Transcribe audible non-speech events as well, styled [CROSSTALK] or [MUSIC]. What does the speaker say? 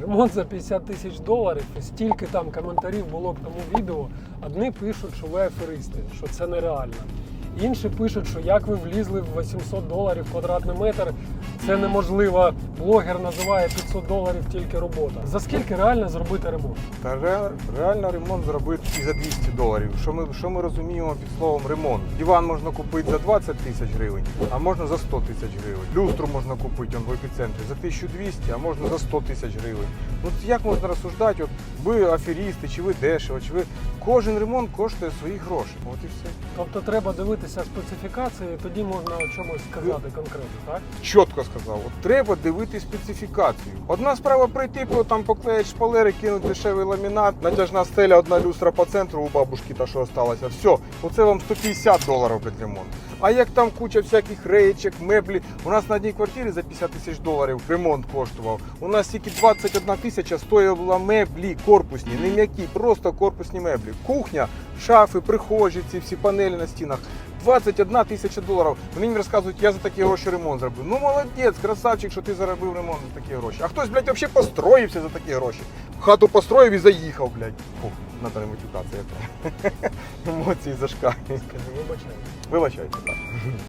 Ремонт за 50 тисяч доларів, стільки там коментарів було к тому відео. Одні пишуть, що ви аферисти, що це нереально. Інші пишуть, що як ви влізли в 800 доларів квадратний метр, це неможливо. Блогер називає 500 доларів тільки робота. За скільки реально зробити ремонт? Та ре- реально ремонт зробити і за 200 доларів. Що ми, що ми розуміємо під словом ремонт? Диван можна купити за 20 тисяч гривень, а можна за 100 тисяч гривень. Люстру можна купити в епіцентрі за 1200, а можна за 100 тисяч гривень. Ну як можна розсуждати? От ви аферісти, чи ви дешево, чи ви кожен ремонт коштує свої гроші. От і все. Тобто треба дивитися специфікації, тоді можна о чомусь сказати конкретно, так? Чітко сказав, от треба дивити специфікацію. Одна справа прийти, там поклеїти шпалери, кинути дешевий ламінат, натяжна стеля, одна люстра по центру у бабушки, та що осталося. Все, оце вам 150 доларів блядь, ремонт. А як там куча всяких реєчок, меблі. У нас на одній квартирі за 50 тисяч доларів ремонт коштував. У нас тільки 21 тисяча стоїла меблі корпусні, не м'які, просто корпусні меблі. Кухня, шафи, прихожі, ці всі панелі на стінах. 21 тисяча доларів. Вони мені розказують, я за такі гроші ремонт зробив. Ну молодець, красавчик, що ти заробив ремонт за такі гроші. А хтось, блядь, взагалі построївся за такі гроші. Хату построїв і заїхав, блядь. Це не матюкатися. [LAUGHS] Емоції зашкалюють. Вибачайте. Вибачайте, так.